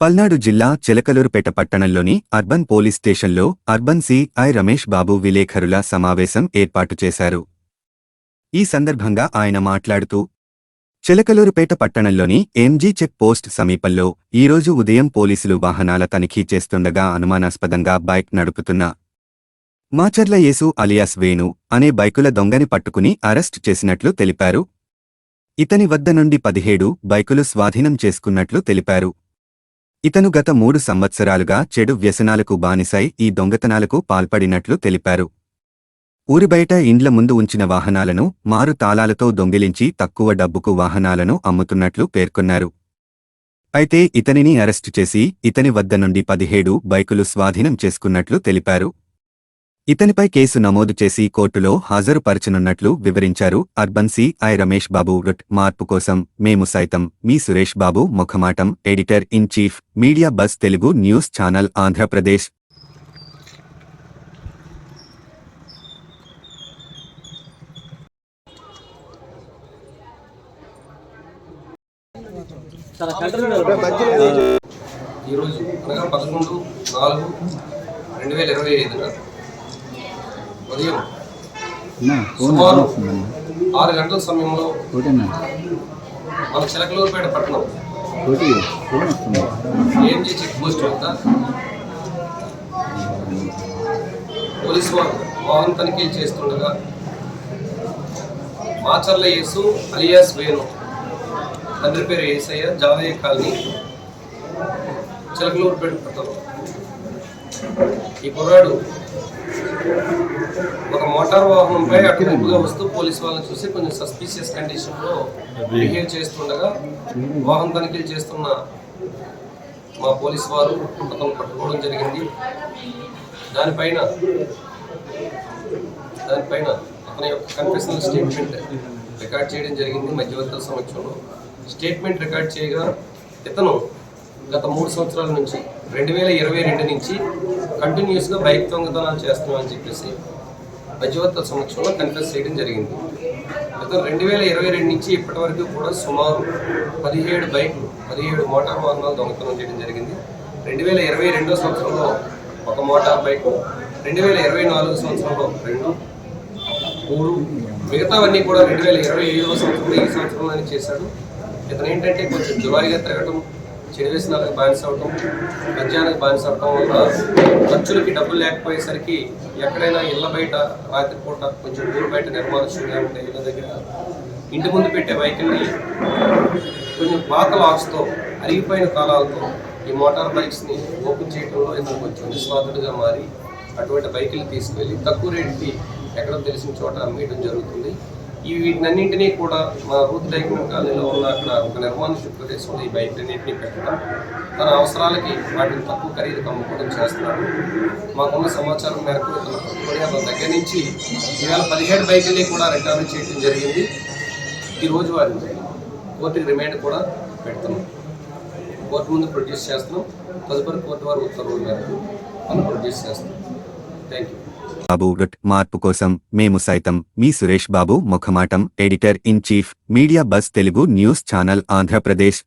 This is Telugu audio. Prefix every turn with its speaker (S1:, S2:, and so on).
S1: పల్నాడు జిల్లా చిలకలూరుపేట పట్టణంలోని అర్బన్ పోలీస్ స్టేషన్లో అర్బన్ సిఐ రమేష్ బాబు విలేఖరుల సమావేశం ఏర్పాటు చేశారు. ఈ సందర్భంగా ఆయన మాట్లాడుతూ చిలకలూరుపేట పట్టణంలోని ఎంజీ చెక్ పోస్ట్ సమీపంలో ఈరోజు ఉదయం పోలీసులు వాహనాల తనిఖీ చేస్తుండగా అనుమానాస్పదంగా బైక్ నడుపుతున్న మాచర్ల యేసు అలియాస్ వేణు అనే బైకుల దొంగని పట్టుకుని అరెస్ట్ చేసినట్లు తెలిపారు. ఇతని వద్ద నుండి పదిహేడు బైకులు స్వాధీనం చేసుకున్నట్లు తెలిపారు. ఇతను గత మూడు సంవత్సరాలుగా చెడు వ్యసనాలకు బానిసై ఈ దొంగతనాలకు పాల్పడినట్లు తెలిపారు. ఊరిబయట ఇండ్ల ముందు ఉంచిన వాహనాలను మారు తాళాలతో దొంగిలించి తక్కువ డబ్బుకు వాహనాలను అమ్ముతున్నట్లు పేర్కొన్నారు. అయితే ఇతనిని అరెస్టు చేసి ఇతని వద్ద నుండి పదిహేడు బైకులు స్వాధీనం చేసుకున్నట్లు తెలిపారు. ఇతనిపై కేసు నమోదు చేసి కోర్టులో హాజరుపరచనున్నట్లు వివరించారు urban CI Ramesh Babu route మార్పు కోసం మేము సైతం మీ Suresh Babu ముఖమాటం editor in chief media bus Telugu news channel Andhra Pradesh.
S2: ఈరోజు అనగా పదకొండు నాలుగు రెండు వేల ఇరవై ఐదున ఉదయం సుమారు ఆరు గంటల సమయంలో మన చిలకలూరుపేట పట్టణం. ఏఎంజీ చెక్ పోస్ట్ వద్ద పోలీసు వాహన తనిఖీలు చేస్తుండగా మాచర్ల యేసు అలియాస్ వేణు తండ్రి పేరు ఏసయ్య జాదయ్య కాలనీ చిలకలూరుపేట పట్టణం. ఈ కుర్రాడు ఒక మోటార్ వాహనంపై అటువైపుగా వస్తూ పోలీస్ వాళ్ళని చూసి కొంచెం సస్పీషియస్ కండిషన్లో బిహేవ్ చేస్తుండగా వాహనం తనిఖీలు చేస్తున్న మా పోలీస్ వారు అతను పట్టుకోవడం జరిగింది. దానిపైన దానిపైన అతని యొక్క కన్ఫెషనల్ స్టేట్మెంట్ రికార్డ్ చేయడం జరిగింది మధ్యవర్తుల సమక్షంలో. స్టేట్మెంట్ రికార్డ్ చేయగా ఇతను గత మూడు సంవత్సరాల నుంచి రెండు వేల ఇరవై రెండు నుంచి కంటిన్యూస్గా బైక్ దొంగతనాలు చేస్తున్నామని చెప్పేసి మధ్యవర్తుల సంవత్సరంలో కన్ఫెస్ చేయడం జరిగింది. ఇతను రెండు వేల ఇరవై రెండు నుంచి ఇప్పటి వరకు కూడా సుమారు పదిహేడు బైక్లు పదిహేడు మోటార్ వాహనాలు దొంగతనం చేయడం జరిగింది. రెండు వేల ఇరవై రెండో సంవత్సరంలో ఒక మోటార్ బైక్ రెండు వేల ఇరవై నాలుగు సంవత్సరంలో రెండు మూడు మిగతావన్నీ కూడా రెండు వేల ఇరవై ఐదవ సంవత్సరంలో ఈ సంవత్సరంలోనే చేశాడు. ఇతను ఏంటంటే కొంచెం జులాయిగా తిరగటం చెడు బానిస అవటం మద్యానికి బానిస అవటం వల్ల ఖర్చులకి డబ్బులు లేకపోయేసరికి ఎక్కడైనా ఇళ్ళ బయట రాత్రిపూట కొంచెం ఊరు బయట నిర్మానుష్యంగా ఉంటే ఇళ్ళ దగ్గర ఇంటి ముందు పెట్టే బైకుల్ని కొంచెం పాత లాక్స్తో అరిగిపోయిన కాలాలతో ఈ మోటార్ బైక్స్ని ఓపెన్ చేయడంలో ఇతను కొంచెం నిస్వాతుడుగా మారి అటువంటి బైకులు తీసుకెళ్ళి తక్కువ రేటుకి ఎక్కడ తెలిసిన చోట అమ్మేయడం జరుగుతుంది. ఈ వీటినన్నింటినీ కూడా మా రూత్ కాలేజీలో కాలనీలో ఉన్న అక్కడ ఒక నిర్మానుష్య ప్రదేశంలో ఈ బైకులన్నింటినీ పెట్టడం తన అవసరాలకి వాటిని తక్కువ ఖరీదుకు అమ్ముకోవడం చేస్తున్నాడు మాకున్న సమాచారం మేరకు తన పట్టుకొని అతని దగ్గర నుంచి ఈవేళ పదిహేడు బైకుల్ని కూడా రికవరీ చేయడం జరిగింది. ఈరోజు రోజు వారిని కోర్టుకి రిమైండ్ కూడా పెడుతున్నాం. కోర్టు ముందు ప్రొడ్యూస్ చేస్తున్నాం. తదుపరి కోర్టు వారి ఉత్తర్వుల మేరకు మనం ప్రొడ్యూస్ చేస్తాం థ్యాంక్ యూ
S1: బాబు రుట్ మార్పు కోసం మేము సైతం మీ Suresh Babu ముఖమాటం editor in chief media bus Telugu news channel Andhra Pradesh.